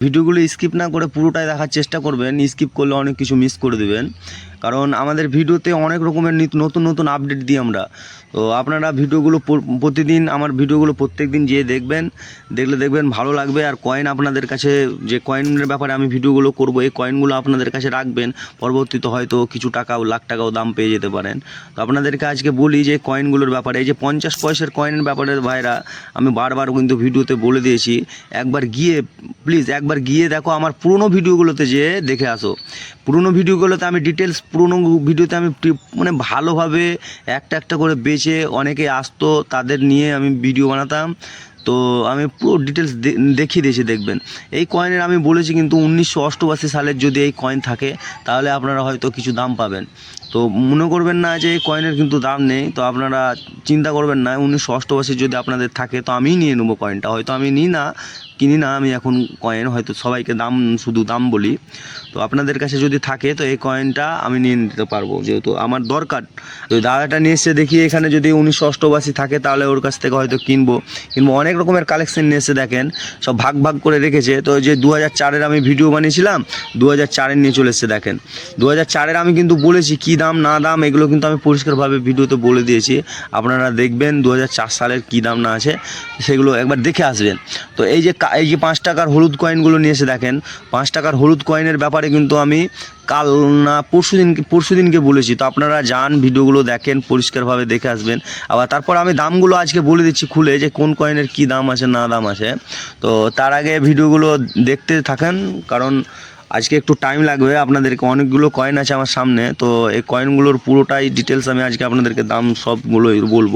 ভিডিওগুলো স্কিপ না করে পুরোটাই দেখার চেষ্টা করবেন। স্কিপ করলে অনেক কিছু মিস করে দেবেন। কারণ আমাদের ভিডিওতে অনেক রকমের নিত- নতুন নতুন আপডেট দিই আমরা। তো আপনারা ভিডিওগুলো প্রতিদিন, আমার ভিডিওগুলো প্রত্যেক দিন যেয়ে দেখবেন, দেখলে দেখবেন ভালো লাগবে। আর কয়েন আপনাদের কাছে, যে কয়েনের ব্যাপারে আমি ভিডিওগুলো করব, এই কয়েনগুলো আপনাদের কাছে রাখবেন। পরবর্তীতে হয়তো কিছু টাকাও, লাখ টাকাও দাম পেয়ে যেতে পারেন। তো আপনাদেরকে আজকে বলি যে কয়েনগুলোর ব্যাপারে, এই যে পঞ্চাশ পয়সার কয়েনের ব্যাপারে ভাইরা, আমি বারবার কিন্তু ভিডিওতে বলে দিয়েছি, একবার গিয়ে প্লিজ একবার গিয়ে দেখো আমার পুরনো ভিডিওগুলোতে যে দেখে আসো। পুরনো ভিডিওগুলোতে আমি ডিটেলস পুরনো ভিডিওতে আমি মানে ভালোভাবে একটা একটা করে বেচে অনেকে আসতো, তাদের নিয়ে আমি ভিডিও বানাতাম। তো আমি পুরো ডিটেলস দেখিয়ে দিয়েছি, দেখবেন। এই কয়েনের আমি বলেছি কিন্তু উনিশশো অষ্টআশি সালের যদি এই কয়েন থাকে, তাহলে আপনারা হয়তো কিছু দাম পাবেন। তো মনে করবেন না যে এই কয়েনের কিন্তু দাম নেই, তো আপনারা চিন্তা করবেন না, উনিশশো অষ্টআশি যদি আপনাদের থাকে, তো আমিই নিয়ে নেব কয়েনটা হয়তো আমি নিই না কিনি না, আমি এখন কয়েন হয়তো সবাইকে দাম, শুধু দাম বলি। তো আপনাদের কাছে যদি থাকে, তো এই কয়েনটা আমি নিয়ে নিতে পারব, যেহেতু আমার দরকার। তো দাদাটা নিয়ে এসে দেখি, এখানে যদি উনিশশো অষ্টআশি থাকে, তাহলে ওর কাছ থেকে হয়তো কিনবো। কিনবো, অনেক রকমের কালেকশন নিয়ে এসে দেখেন, সব ভাগ ভাগ করে রেখেছে। তো যে দু হাজার চারের আমি ভিডিও বানিয়েছিলাম দু হাজার চারের নিয়ে চলে এসে দেখেন। দু হাজার চারের আমি কিন্তু বলেছি, কী দাম, না দাম, এগুলো কিন্তু আমি পরিষ্কারভাবে ভিডিওতে বলে দিয়েছি। আপনারা দেখবেন দু হাজার চার সালের কী দাম না আছে, সেগুলো একবার দেখে আসবেন। তো এই যে এই যে পাঁচ টাকার হলুদ কয়েনগুলো নিয়ে এসে দেখেন, পাঁচ টাকার হলুদ কয়েনের ব্যাপারে কিন্তু আমি কাল না পরশু দিনকে পরশু দিনকে বলেছি। তো আপনারা যান, ভিডিওগুলো দেখেন, পরিষ্কারভাবে দেখে আসবেন। আবার তারপর আমি দামগুলো আজকে বলে দিচ্ছি খুলে যে কোন কয়েনের কি দাম আছে, না দাম আছে। তো তার আগে ভিডিওগুলো দেখতে থাকেন, কারণ আজকে একটু টাইম লাগবে, আপনাদেরকে অনেকগুলো কয়েন আছে আমার সামনে, তো এই কয়েনগুলোর পুরোটাই ডিটেলস আমি আজকে আপনাদেরকে দাম সবগুলোই বলব।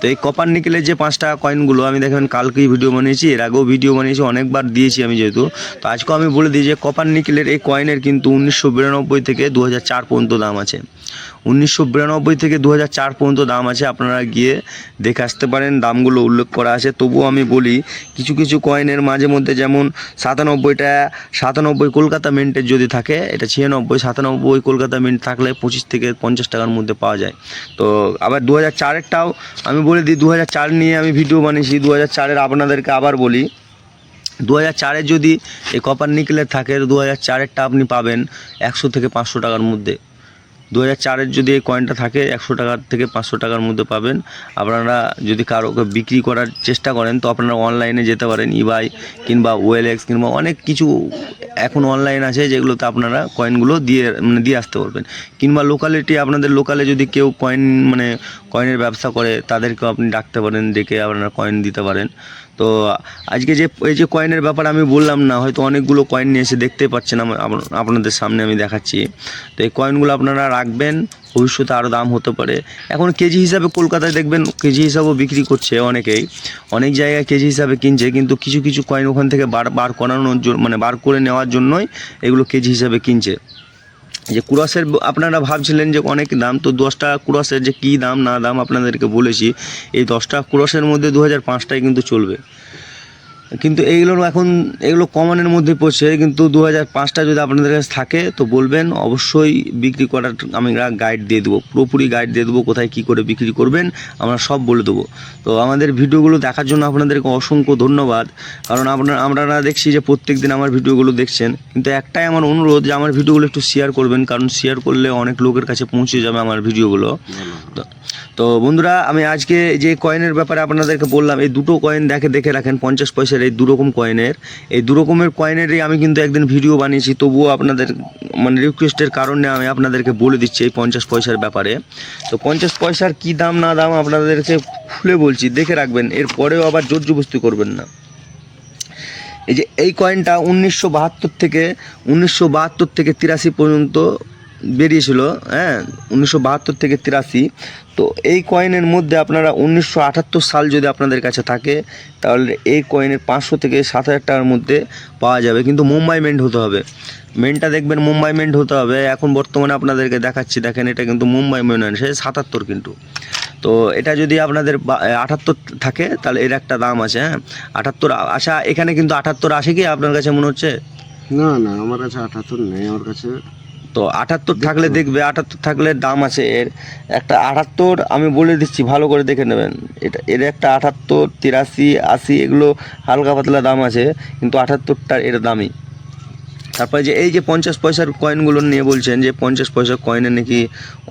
তো এই কপার নিকেলের যে পাঁচটা কয়েনগুলো আমি দেখেন কালকেই ভিডিও বানিয়েছি, এর আগেও ভিডিও বানিয়েছি, অনেকবার দিয়েছি আমি যেহেতু। তো আজকেও আমি বলে দিই যে কপার নিকেলের এই কয়েনের কিন্তু উনিশশো বিরানব্বই থেকে দু হাজার চার পর্যন্ত দাম আছে। উনিশশো বিরানব্বই থেকে দু হাজার চার পর্যন্ত দাম আছে। আপনারা গিয়ে দেখে আসতে পারেন, দামগুলো উল্লেখ করা আছে। তবুও আমি বলি, কিছু কিছু কয়েনের মাঝে মধ্যে যেমন সাতানব্বইটা সাতানব্বই কলকাতা মিন্টের যদি থাকে, এটা ছিয়ানব্বই, সাতানব্বই কলকাতা মিন্ট থাকলে পঁচিশ থেকে পঞ্চাশ টাকার মধ্যে পাওয়া যায়। তো আবার দু হাজার চারেরটাও আমি বলে দিই দু হাজার চার নিয়ে আমি ভিডিও বানিয়েছি। দু হাজার চারের আপনাদেরকে আবার বলি দু হাজার চারের যদি এই কপার নিকেলের থাকে দু হাজার চারেরটা আপনি পাবেন একশো থেকে পাঁচশো টাকার মধ্যে। দু হাজার চারের যদি এই কয়েনটা থাকে, একশো টাকার থেকে পাঁচশো টাকার মধ্যে পাবেন। আপনারা যদি কারোকে বিক্রি করার চেষ্টা করেন, তো আপনারা অনলাইনে যেতে পারেন ইবাই কিংবা ওয়েলএক্স কিংবা অনেক কিছু এখন অনলাইন আছে যেগুলোতে আপনারা কয়েনগুলো দিয়ে মানে দিয়ে আসতে পারবেন। কিংবা লোকালিটি আপনাদের লোকালে যদি কেউ কয়েন মানে কয়েনের ব্যবসা করে, তাদেরকেও আপনি ডাকতে পারেন, ডেকে আপনারা কয়েন দিতে পারেন। তো আজকে যে, এই যে কয়েনের ব্যাপার আমি বললাম না, হয়তো অনেকগুলো কয়েন নিয়ে এসে দেখতে পাচ্ছেন আপনাদের সামনে আমি দেখাচ্ছি। তো এই কয়েনগুলো আপনারা রাখবেন, ভবিষ্যতে আরও দাম হতে পারে। এখন কেজি হিসাবে কলকাতায় দেখবেন, কেজি হিসাবেও বিক্রি করছে অনেকেই। অনেক জায়গায় কেজি হিসাবে কিনছে, কিন্তু কিছু কিছু কয়েন ওখান থেকে বার বার করানোর জন্য মানে বার করে নেওয়ার জন্যই এগুলো কেজি হিসাবে কিনছে। যে কুরাসের আপনারা ভাবছিলেন যে অনেক দাম, তো দশটা কুরাসের যে কী দাম না দাম আপনাদেরকে বলেছি, এই দশটা কুরাসের মধ্যে দু হাজার পাঁচটাই কিন্তু চলবে। কিন্তু এইগুলো এখন এগুলো কমনের মধ্যে পড়ছে। কিন্তু দু হাজার পাঁচটা যদি আপনাদের কাছে থাকে, তো বলবেন, অবশ্যই বিক্রি করার আমি গাইড দিয়ে দেবো। পুরোপুরি গাইড দিয়ে দেবো, কোথায় কী করে বিক্রি করবেন, আমরা সব বলে দেবো। তো আমাদের ভিডিওগুলো দেখার জন্য আপনাদেরকে অসংখ্য ধন্যবাদ। কারণ আপনারা আপনারা দেখছি যে প্রত্যেক দিন আমার ভিডিওগুলো দেখছেন। কিন্তু একটাই আমার অনুরোধ যে আমার ভিডিওগুলো একটু শেয়ার করবেন, কারণ শেয়ার করলে অনেক লোকের কাছে পৌঁছে যাবে আমার ভিডিওগুলো। তো- তো বন্ধুরা, আমি আজকে যে কয়েনের ব্যাপারে আপনাদেরকে বললাম, এই দুটো কয়েন দেখে দেখে রাখেন, পঞ্চাশ পয়সার এই দু রকম কয়েনের এই দু রকমের কয়েনেরই আমি কিন্তু একদিন ভিডিও বানিয়েছি, তবুও আপনাদের মানে রিকোয়েস্টের কারণে আমি আপনাদেরকে বলে দিচ্ছি এই পঞ্চাশ পয়সার ব্যাপারে। তো পঞ্চাশ পয়সার কী দাম, না দাম আপনাদেরকে খুলে বলছি, দেখে রাখবেন এর পরেও আবার জোর জবস্তি করবেন না। এই যে এই কয়েনটা উনিশশো বাহাত্তর থেকে, উনিশশো বাহাত্তর থেকে তিরাশি পর্যন্ত বেরিয়েছিল হ্যাঁ উনিশশো বাহাত্তর থেকে তিরাশি। তো এই কয়েনের মধ্যে আপনারা উনিশশো আটাত্তর সাল যদি আপনাদের কাছে থাকে, তাহলে এই কয়েনের পাঁচশো থেকে সাত হাজার টাকার মধ্যে পাওয়া যাবে। কিন্তু মুম্বাই মেন্ট হতে হবে। মেনটা দেখবেন মুম্বাই মেন্ট হতে হবে। এখন বর্তমানে আপনাদেরকে দেখাচ্ছি, দেখেন এটা কিন্তু মুম্বাই মেন্ট সে সাতাত্তর কিন্তু। তো এটা যদি আপনাদের আটাত্তর থাকে, তাহলে এর একটা দাম আছে হ্যাঁ। আটাত্তর আশা, এখানে কিন্তু আটাত্তর আসে কি আপনার কাছে মনে হচ্ছে? না না, আমার কাছে আঠাত্তর নেই, আমার কাছে তো আটাত্তর থাকলে দেখবে আটাত্তর থাকলে দাম আছে এর। একটা আটাত্তর আমি বলে দিচ্ছি ভালো করে দেখে নেবেন। এটা এর একটা আটাত্তর তিরাশি আশি এগুলো হালকা পাতলা দাম আছে কিন্তু আটাত্তরটার এর দামই তারপরে যে এই যে পঞ্চাশ পয়সার কয়েনগুলো নিয়ে বলছেন, যে পঞ্চাশ পয়সার কয়েনের নাকি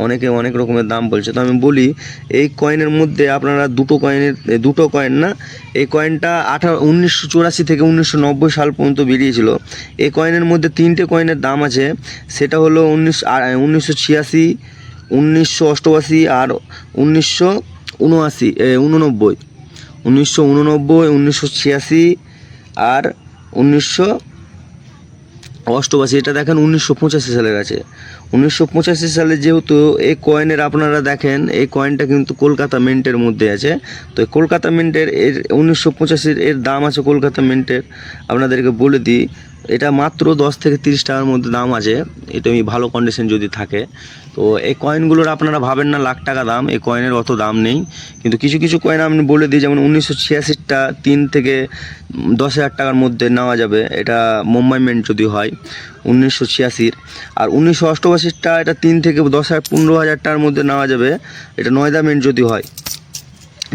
অনেকে অনেক রকমের দাম বলছে। তো আমি বলি, এই কয়েনের মধ্যে আপনারা দুটো কয়েনের দুটো কয়েন না, এই কয়েনটা আঠারো, উনিশশো চুরাশি থেকে উনিশশো নব্বই সাল পর্যন্ত বেরিয়েছিল। এই কয়েনের মধ্যে তিনটে কয়েনের দাম আছে, সেটা হলো উনিশ উনিশশো ছিয়াশি, উনিশশো অষ্টআশি আর উনিশশো উনআশি উননব্বই উনিশশো উননব্বই উনিশশো ছিয়াশি আর উনিশশো অষ্টআশি, এটা দেখেন উনিশশো পঁচাশি সালের আছে। উনিশশো পঁচাশি সালে যেহেতু এই কয়েনের আপনারা দেখেন, এই কয়েনটা কিন্তু কলকাতা মিন্টের মধ্যে আছে। তো কলকাতা মিন্টের এর উনিশশো পঁচাশির এর দাম আছে কলকাতা মিন্টের আপনাদেরকে বলে দিই এটা মাত্র দশ থেকে তিরিশ টাকার মধ্যে দাম আছে। এটা আমি ভালো কন্ডিশন যদি থাকে। তো এই কয়েনগুলোর আপনারা ভাবেন না, লাখ টাকা দাম। এই কয়েনের অত দাম নেই। কিন্তু কিছু কিছু কয়েন আমি বলে দিই, যেমন উনিশশো ছিয়াশিটা তিন থেকে দশ হাজার টাকার মধ্যে নেওয়া যাবে। এটা মুম্বাই মেন্ট যদি হয়, উনিশশো ছিয়াশির। আর উনিশশো অষ্টআশিটা, এটা তিন থেকে দশ হাজার, পনেরো হাজার টাকার মধ্যে নেওয়া যাবে। এটা নয়দা মেন্ট যদি হয়।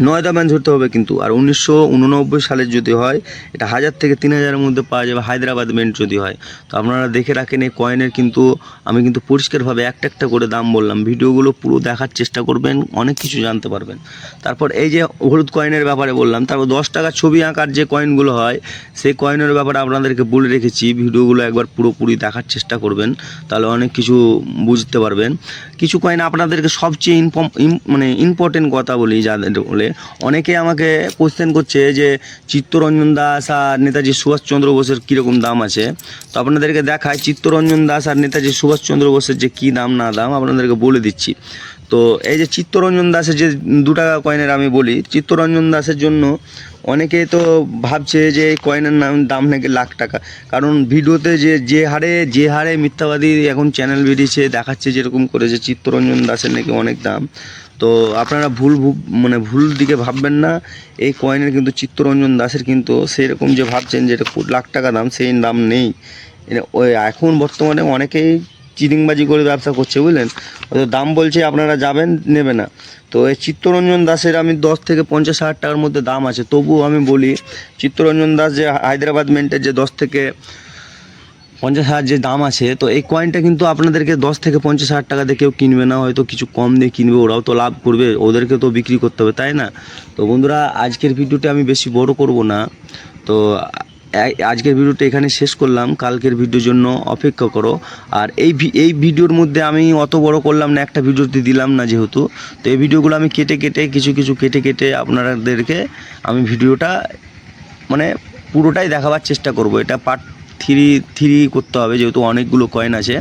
নয়দা ম্যান ধরতে হবে কিন্তু। আর উনিশশো উননব্বই সালের যদি হয়, এটা হাজার থেকে তিন হাজারের মধ্যে পাওয়া যাবে হায়দ্রাবাদ মেন্ট যদি হয়। তো আপনারা দেখে রাখেন এই কয়েনের কিন্তু, আমি কিন্তু পরিষ্কারভাবে একটা একটা করে দাম বললাম। ভিডিওগুলো পুরো দেখার চেষ্টা করবেন, অনেক কিছু জানতে পারবেন। তারপর এই যে হলুদ কয়েনের ব্যাপারে বললাম, তারপর দশ টাকা ছবি আঁকার যে কয়েনগুলো হয়, সেই কয়েনের ব্যাপারে আপনাদেরকে বলে রেখেছি। ভিডিওগুলো একবার পুরোপুরি দেখার চেষ্টা করবেন, তাহলে অনেক কিছু বুঝতে পারবেন। কিছু কয়েন আপনাদেরকে সবচেয়ে ইনফর্ম মানে ইম্পর্টেন্ট কথা বলি যাদের বলে অনেকে আমাকে কোশ্চেন করছে যে চিত্তরঞ্জন দাস আর নেতাজি সুভাষচন্দ্র বোসের কীরকম দাম আছে? তো আপনাদেরকে দেখায় চিত্তরঞ্জন দাস আর নেতাজি সুভাষচন্দ্র বোসের যে কী দাম না দাম আপনাদেরকে বলে দিচ্ছি। তো এই যে চিত্তরঞ্জন দাসের যে দু টাকা কয়েনের আমি বলি, চিত্তরঞ্জন দাসের জন্য অনেকে তো ভাবছে যে এই কয়েনের নাম, দাম নাকি লাখ টাকা। কারণ ভিডিওতে যে যে হারে যে হারে মিথ্যাবাদী এখন চ্যানেল বেরিয়েছে, দেখাচ্ছে যেরকম করে যে চিত্তরঞ্জন দাসের নাকি অনেক দাম। তো আপনারা ভুল মানে ভুল দিকে ভাববেন না। এই কয়েনের কিন্তু চিত্তরঞ্জন দাসের কিন্তু সেই রকম যে ভাবছেন যে এটা লাখ টাকা দাম, সেই দাম নেই। ওই এখন বর্তমানে অনেকেই চিটিংবাজি করে ব্যবসা করছে, বুঝলেন? ওদের দাম বলছে আপনারা যাবেন, নেবে না। তো এই চিত্তরঞ্জন দাসের আমি দশ থেকে পঞ্চাশ হাজার টাকার মধ্যে দাম আছে। তবুও আমি বলি, চিত্তরঞ্জন দাস যে হায়দ্রাবাদ মেন্টের যে দশ থেকে পঞ্চাশ হাজার যে দাম আছে, তো এই কয়েনটা কিন্তু আপনাদেরকে দশ থেকে পঞ্চাশ হাজার টাকা দিয়ে কেউ কিনবে না, হয়তো কিছু কম দিয়ে কিনবে, ওরাও তো লাভ করবে, ওদেরকে তো বিক্রি করতে হবে, তাই না? তো বন্ধুরা, আজকের ভিডিওটা আমি বেশি বড় করব না। তো আজকের ভিডিওটা এখানে শেষ করলাম, কালকের ভিডিওর জন্য অপেক্ষা করো। আর এই এই ভিডিওর মধ্যে আমি অত বড় করলাম না, একটা ভিডিওতে দিলাম না যেহেতু, তো এই ভিডিওগুলো আমি কেটে কেটে, কিছু কিছু কেটে কেটে আপনাদেরকে আমি ভিডিওটা মানে পুরোটাই দেখাবার চেষ্টা করব। এটা পার্ট থ্রি থ্রি করতে হবে যেহেতু অনেকগুলো কয়েন আছে।